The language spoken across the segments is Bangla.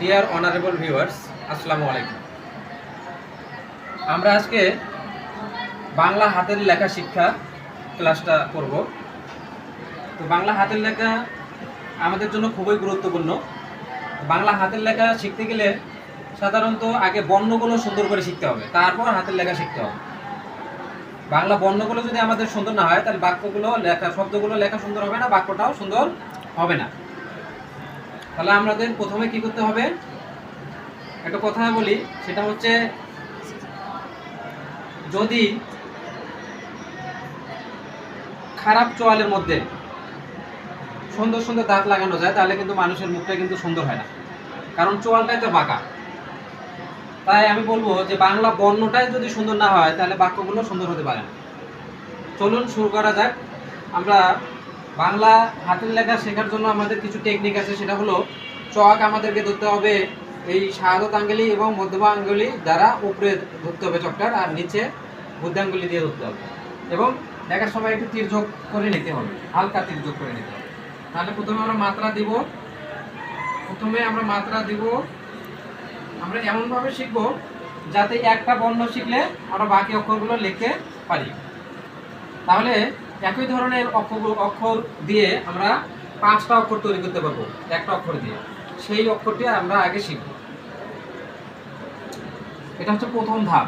ডিয়ার অনারেবল ভিউয়ার্স আসসালামু আলাইকুম। আমরা আজকে বাংলা হাতের লেখা শিক্ষা ক্লাসটা করব। তো বাংলা হাতের লেখা আমাদের জন্য খুবই গুরুত্বপূর্ণ। বাংলা হাতের লেখা শিখতে গেলে সাধারণত আগে বর্ণগুলো সুন্দর করে শিখতে হবে, তারপর হাতের লেখা শিখতে হবে। বাংলা বর্ণগুলো যদি আমাদের সুন্দর না হয়, তাহলে বাক্যগুলো, লেখা, শব্দগুলো লেখা সুন্দর হবে না, বাক্যটাও সুন্দর হবে না। তাহলে আমাদের প্রথমে কি করতে হবে? একটা কথা বলি, সেটা হচ্ছে যদি খারাপ চোয়ালের মধ্যে সুন্দর সুন্দর দাঁত লাগানো যায়, তাহলে কিন্তু মানুষের মুখটা কিন্তু সুন্দর হয় না। কারণ চোয়ালটাই তো বাঁকা। তাই আমি বলব যে বাংলা বর্ণটাই যদি সুন্দর না হয়, তাহলে বাক্যগুলো সুন্দর হতে পারে না। চলুন শুরু করা যাক। আমরা বাংলা হাতের লেখা শেখার জন্য আমাদের কিছু টেকনিক আছে, সেটা হলো চক আমাদেরকে ধরতে হবে এই শাহাদত আঙ্গুলি এবং মধ্যমা আঙ্গুলি দ্বারা উপরে ধরতে হবে চকটার আর নিচে বুদ্ধাঙ্গুলি দিয়ে ধরতে হবে। এবং দেখার সময় একটু তীর্যোগ করে নিতে হবে, হালকা তীর্যোগ করে নিতে হবে। তাহলে প্রথমে আমরা মাত্রা দিব, প্রথমে আমরা মাত্রা দিব, আমরা এমনভাবে শিখব যাতে একটা বর্ণ শিখলে আমরা বাকি অক্ষরগুলো লিখতে পারি। তাহলে একই ধরনের অক্ষর অক্ষর দিয়ে আমরা পাঁচটা অক্ষর তৈরি করতে পারব, একটা অক্ষর দিয়ে। সেই অক্ষরটি আমরা আগে শিখব। এটা হচ্ছে প্রথম ধাপ।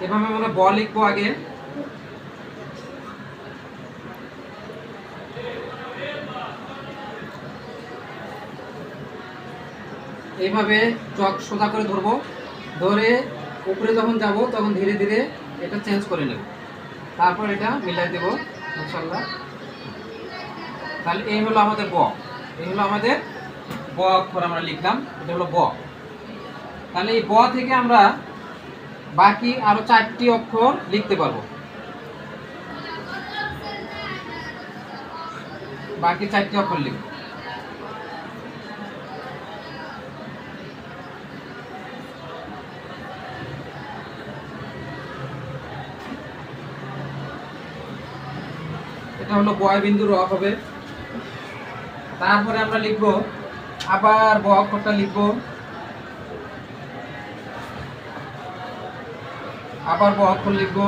এভাবে আমরা ব লিখব আগে। এইভাবে চক সোজা করে ধরবো। ধরে উপরে যখন যাব, তখন ধীরে ধীরে এটা চেঞ্জ করে নেব। তারপর এটা মিলাই দেব ইনশাল্লাহ তাহলে এই হলো আমাদের ব। এই হলো আমাদের ব অক্ষর আমরা লিখলাম, এটা হলো ব। তাহলে এই ব থেকে আমরা বাকি আরও চারটি অক্ষর লিখতে পারব। বাকি চারটি অক্ষর লিখব। এটা হলো বয় বিন্দু র হবে। তারপরে আমরা লিখব, আবার ব অক্ষরটা লিখব। আবার ব অক্ষর লিখব।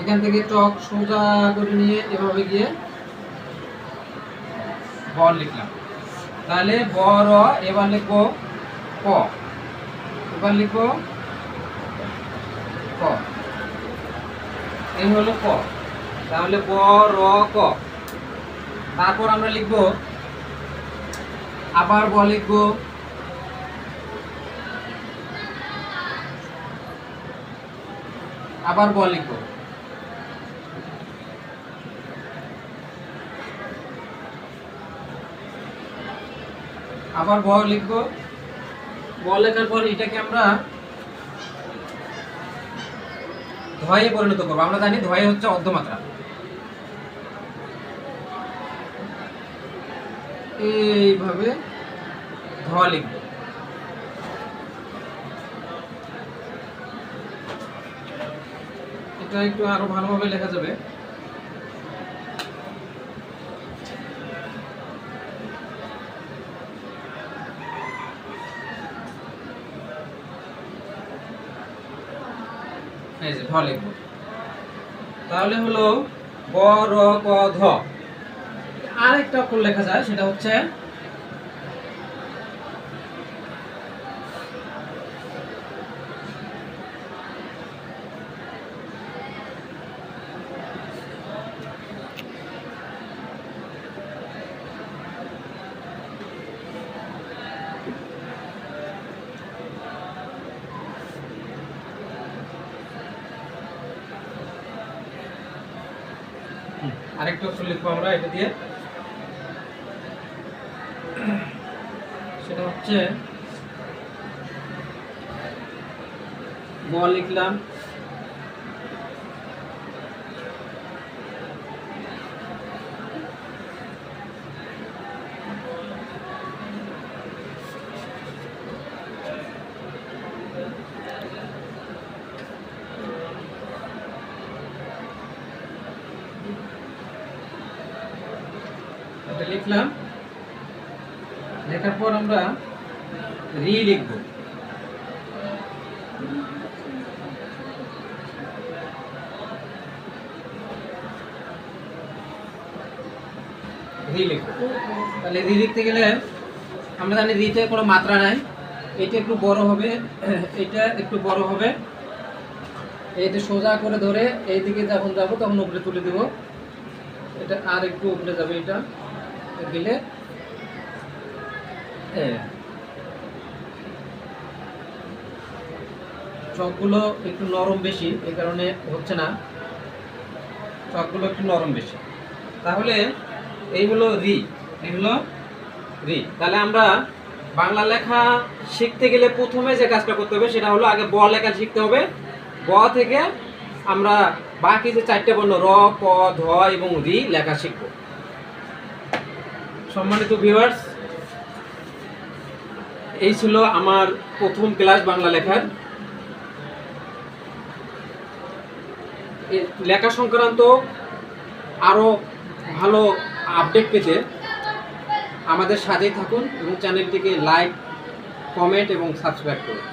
এখান থেকে চক সোজা করে নিয়ে এভাবে গিয়ে ব লিখলাম। তাহলে ব র এবার লিখব ক। এবার লিখব ক এই হলো ক। তাহলে ব র, ক। তারপর আমরা লিখব, আবার ব লিখব। আবার ব লিখব। আবার ব লিখব। ব লেখার পর এটাকে আমরা ধয়ে পরিণত করব। আমরা জানি ধয়ে হচ্ছে অর্ধমাত্রা। এইভাবে ধ লিখব। এটা একটু আরও ভালোভাবে লেখা যাবে। এই যে ঢ লিখব। তাহলে হলো ব র, ক, ধ। আরেকটা অক্ষর লেখা যায়, সেটা হচ্ছে আরেকটা অক্ষর লিখব আমরা এটা দিয়ে। সেটা হচ্ছে গ লিখলাম এটা লিখলাম। লেখার পর আমরা রি লিখব। তাহলে রি লিখতে গেলে আমরা জানি রিতে কোনো মাত্রা নাই। এটা একটু বড় হবে, এটা একটু বড় হবে। এইটা সোজা করে ধরে এইদিকে যখন যাব তখন উপরে তুলে দেব। এটা আর একটু উপরে যাবে এটা। দিলে। চকগুলো একটু নরম বেশি এই কারণে হচ্ছে না। চকগুলো একটু নরম বেশি। তাহলে এই হলো রি। এই হলো রি। তাহলে আমরা বাংলা লেখা শিখতে গেলে প্রথমে যে কাজটা করতে হবে, সেটা হলো আগে ব লেখা শিখতে হবে। ব থেকে আমরা বাকি যে চারটে বর্ণ, র, ক, ধ এবং রি লেখা শিখব। সম্মানিত ভিউয়ার্স এই ছিল আমার প্রথম ক্লাস বাংলা লেখার। লেখা সংক্রান্ত আরও ভালো আপডেট পেতে আমাদের সাথেই থাকুন এবং চ্যানেলটিকে লাইক কমেন্ট এবং সাবস্ক্রাইব করুন।